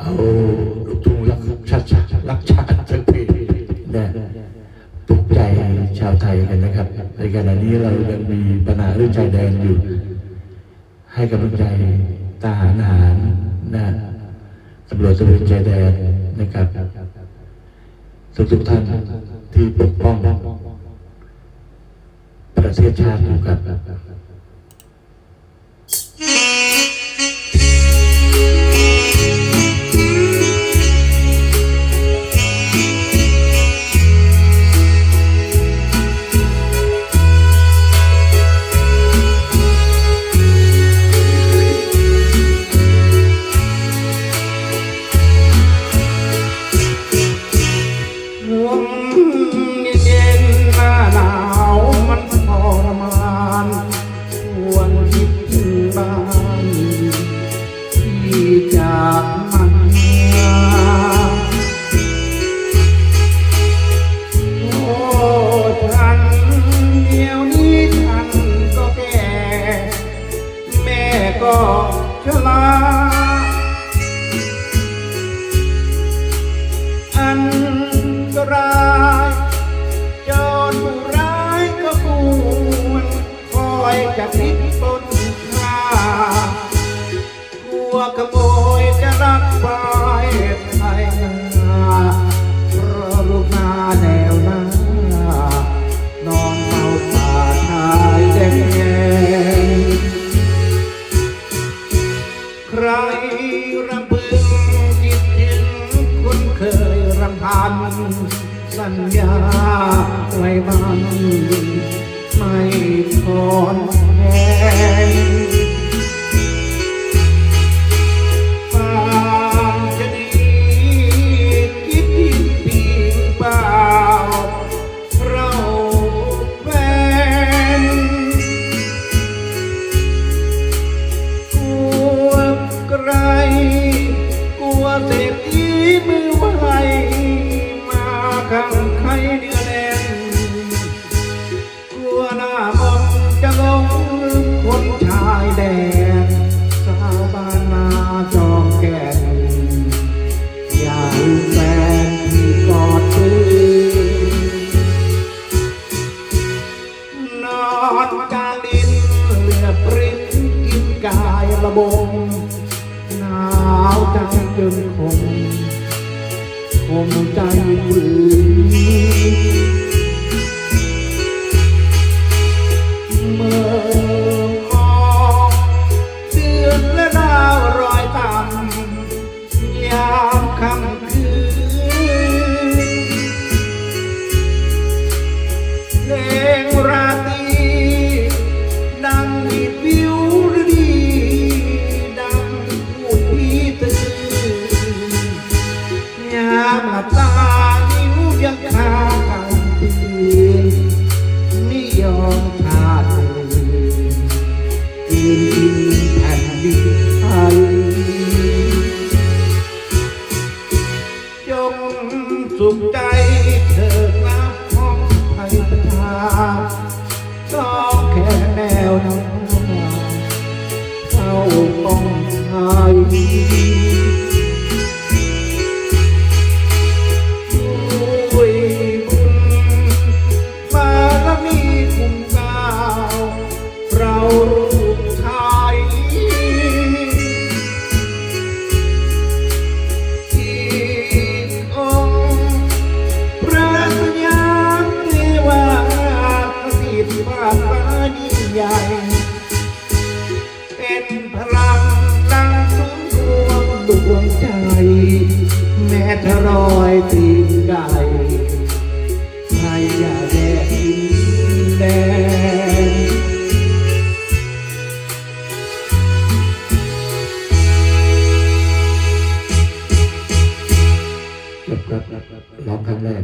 เอาลูกทุ่งรักชาติรักชาติสักเพลงนะปลุกใจชาวไทยกันนะครับ ในขณะนี้เรายังมีปัญหาเรื่องชายแดนอยู่ ให้กำลังใจทหารหารนะตำรวจตระเวนชายแดนนะครับทุกทุกท่านที่ปกป้องประเทศชาติอยู่ครับ ชลา อันตรายโจรผู้ร้ายก็ควรคอยจะพิดตน ระเบิงคิดถึงคนเคยรำพันสัญญาไว้มันไม่ทอน คงคงใจฝืน เราลูกไทยที่องค์พระสยามเทวาสิทธิ์ฟ้าฟ้ายิ่งใหญ่เป็นพลังดังสุนทรวงดวงใจ แม้ทรอยตี จบครับร้องครั้งแรก